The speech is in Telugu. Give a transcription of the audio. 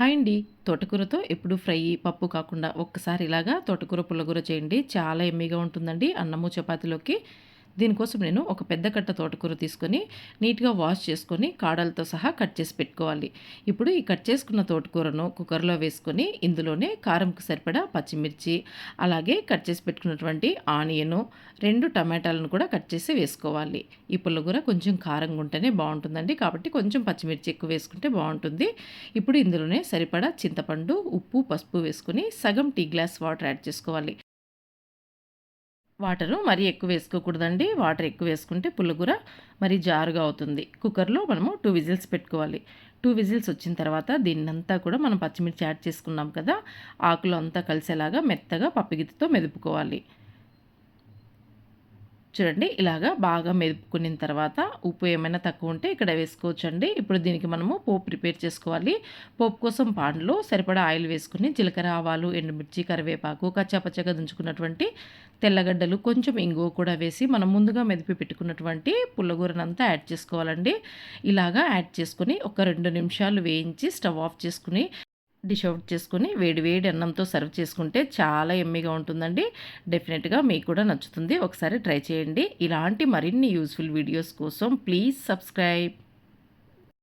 హాయ్ అండి తోటకూరతో ఎప్పుడు ఫ్రై పప్పు కాకుండా ఒక్కసారి ఇలాగా తోటకూర పుల్లకూర చేయండి. చాలా ఎమ్మిగా ఉంటుందండి. అన్నము చపాతీలోకి దీనికోసం నేను ఒక పెద్ద కట్ట తోటకూర తీసుకొని నీట్గా వాష్ చేసుకొని కాడలతో సహా కట్ చేసి పెట్టుకోవాలి. ఇప్పుడు ఈ కట్ చేసుకున్న తోటకూరను కుక్కర్లో వేసుకొని ఇందులోనే కారంకు సరిపడా పచ్చిమిర్చి అలాగే కట్ చేసి పెట్టుకున్నటువంటి ఆనియను రెండు టమాటాలను కూడా కట్ చేసి వేసుకోవాలి. ఈ పుల్లగూర కొంచెం కారంగా ఉంటేనే బాగుంటుందండి. కాబట్టి కొంచెం పచ్చిమిర్చి ఎక్కువ వేసుకుంటే బాగుంటుంది. ఇప్పుడు ఇందులోనే సరిపడా చింతపండు ఉప్పు పసుపు వేసుకొని సగం టీ గ్లాస్ వాటర్ యాడ్ చేసుకోవాలి. వాటరు మరీ ఎక్కువ వేసుకోకూడదండి. వాటర్ ఎక్కువ వేసుకుంటే పుల్లగూర మరీ జారుగా అవుతుంది. కుక్కర్లో మనము టూ విజిల్స్ పెట్టుకోవాలి. టూ విజిల్స్ వచ్చిన తర్వాత దీన్నంతా కూడా మనం పచ్చిమిర్చి యాడ్ చేసుకున్నాం కదా ఆకులు అంతా కలిసేలాగా మెత్తగా పప్పిగిత్తితో మెదుపుకోవాలి. చూడండి ఇలాగా బాగా మెదుపుకున్న తర్వాత ఉప్పు ఏమైనా తక్కువ ఉంటే ఇక్కడ వేసుకోవచ్చండి. ఇప్పుడు దీనికి మనము పోపు ప్రిపేర్ చేసుకోవాలి. పోపు కోసం పాన్లో సరిపడా ఆయిల్ వేసుకుని జీలకర్ర ఆవాలు ఎండుమిర్చి కరివేపాకు కచ్చాపచ్చగా దుంచుకున్నటువంటి తెల్లగడ్డలు కొంచెం ఇంగువ కూడా వేసి మనం ముందుగా మెదిపి పెట్టుకున్నటువంటి పుల్లగూరనంతా యాడ్ చేసుకోవాలండి. ఇలాగా యాడ్ చేసుకుని ఒక రెండు నిమిషాలు వేయించి స్టవ్ ఆఫ్ చేసుకుని డిష్ అవుట్ చేసుకుని వేడి వేడి అన్నంతో సర్వ్ చేసుకుంటే చాలా ఎమ్మిగా ఉంటుందండి. డెఫినెట్గా మీకు కూడా నచ్చుతుంది. ఒకసారి ట్రై చేయండి. ఇలాంటి మరిన్ని యూస్ఫుల్ వీడియోస్ కోసం ప్లీజ్ సబ్స్క్రైబ్.